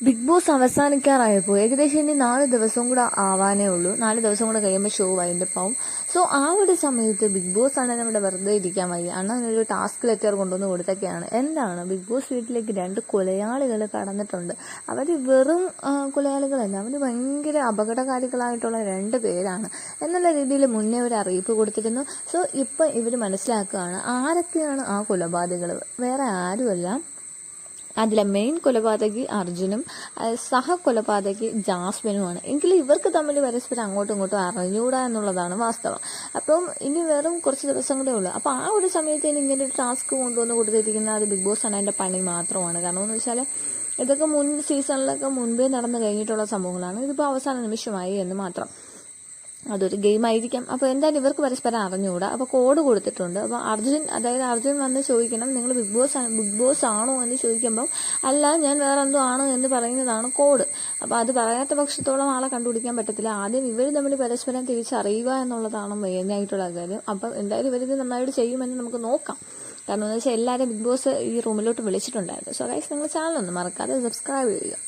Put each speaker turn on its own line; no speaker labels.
Big boss അവസാനിക്കാറായപ്പോൾ ഏകദേശം ഇനി നാല് ദിവസവും കൂടെ ആവാനേ ഉള്ളൂ. നാല് ദിവസം കൂടെ കഴിയുമ്പോൾ ഷോ വൈൻഡപ്പ് ആവും. സോ ആ ഒരു സമയത്ത് ബിഗ് ബോസ് ആണ് നമ്മുടെ വെറുതെ ഇരിക്കാൻ വയ്യ. അണ്ണൻ ഒരു ടാസ്ക് ലെറ്റർ കൊണ്ടുവന്ന് കൊടുത്തൊക്കെയാണ്. എന്താണ്? ബിഗ് ബോസ് വീട്ടിലേക്ക് രണ്ട് കൊലയാളികൾ കടന്നിട്ടുണ്ട്. അവർ വെറും കൊലയാളികളല്ല. അവർ ഭയങ്കര അപകടകാരികളായിട്ടുള്ള രണ്ട് പേരാണ്. എന്നുള്ള രീതിയിൽ മുന്നേ ഒരു അറിയിപ്പ് കൊടുത്തിരുന്നു. സോ ഇപ്പം ഇവർ മനസ്സിലാക്കുകയാണ് ആരൊക്കെയാണ് ആ കൊലപാതകൾ വേറെ ആരുമല്ല. അതിലെ മെയിൻ കൊലപാതകി അർജുനും സഹ കൊലപാതകി ജാസ്മിനുമാണ്. എങ്കിലും ഇവർക്ക് തമ്മിൽ പരസ്പരം അങ്ങോട്ടും ഇങ്ങോട്ടും അറിഞ്ഞൂടാ എന്നുള്ളതാണ് വാസ്തവം. അപ്പം ഇനി വെറും കുറച്ച് ദിവസം കൂടെ ഉള്ളൂ. അപ്പോൾ ആ ഒരു സമയത്ത് ഇനി ഇങ്ങനെ ഒരു ടാസ്ക് കൊണ്ടുവന്ന് കൊടുത്തിരിക്കുന്ന അത് ബിഗ് ബോസ് ആണ് അതിന്റെ പണി മാത്രമാണ്. കാരണം എന്ന് വെച്ചാൽ ഇതൊക്കെ മുൻ സീസണിലൊക്കെ മുൻപേ നടന്നു കഴിഞ്ഞിട്ടുള്ള സംഭവങ്ങളാണ്. ഇതിപ്പോൾ അവസാന നിമിഷമായി എന്ന് മാത്രം. അതൊരു ഗെയിം ആയിരിക്കാം അപ്പോൾ എന്തായാലും ഇവർക്ക് പരസ്പരം അറിഞ്ഞുകൂടാ. അപ്പോൾ കോഡ് കൊടുത്തിട്ടുണ്ട്. അപ്പോൾ അർജുൻ അതായത് അർജുൻ വന്ന് ചോദിക്കണം നിങ്ങൾ ബിഗ് ബോസ് ബിഗ് ബോസ് ആണോ? എന്ന് ചോദിക്കുമ്പം അല്ല ഞാൻ വേറെ എന്തോ ആണ് എന്ന് പറയുന്നതാണ് കോഡ്. അപ്പോൾ അത് പറയാത്ത പക്ഷത്തോളം ആളെ കണ്ടുപിടിക്കാൻ പറ്റത്തില്ല. ആദ്യം ഇവർ തമ്മിൽ പരസ്പരം തിരിച്ചറിയുക എന്നുള്ളതാണ് മെയിനായിട്ടുള്ള കാര്യം. അപ്പം എന്തായാലും ഇവരിത് നന്നായിട്ട് ചെയ്യുമെന്ന് നമുക്ക് നോക്കാം. കാരണം എന്ന് വെച്ചാൽ എല്ലാവരും ബിഗ് ബോസ് ഈ റൂമിലോട്ട് വിളിച്ചിട്ടുണ്ടായിരുന്നു. സോ ഗൈസ് നിങ്ങൾ ചാനൽ ഒന്ന് മറക്കാതെ സബ്സ്ക്രൈബ് ചെയ്യുക.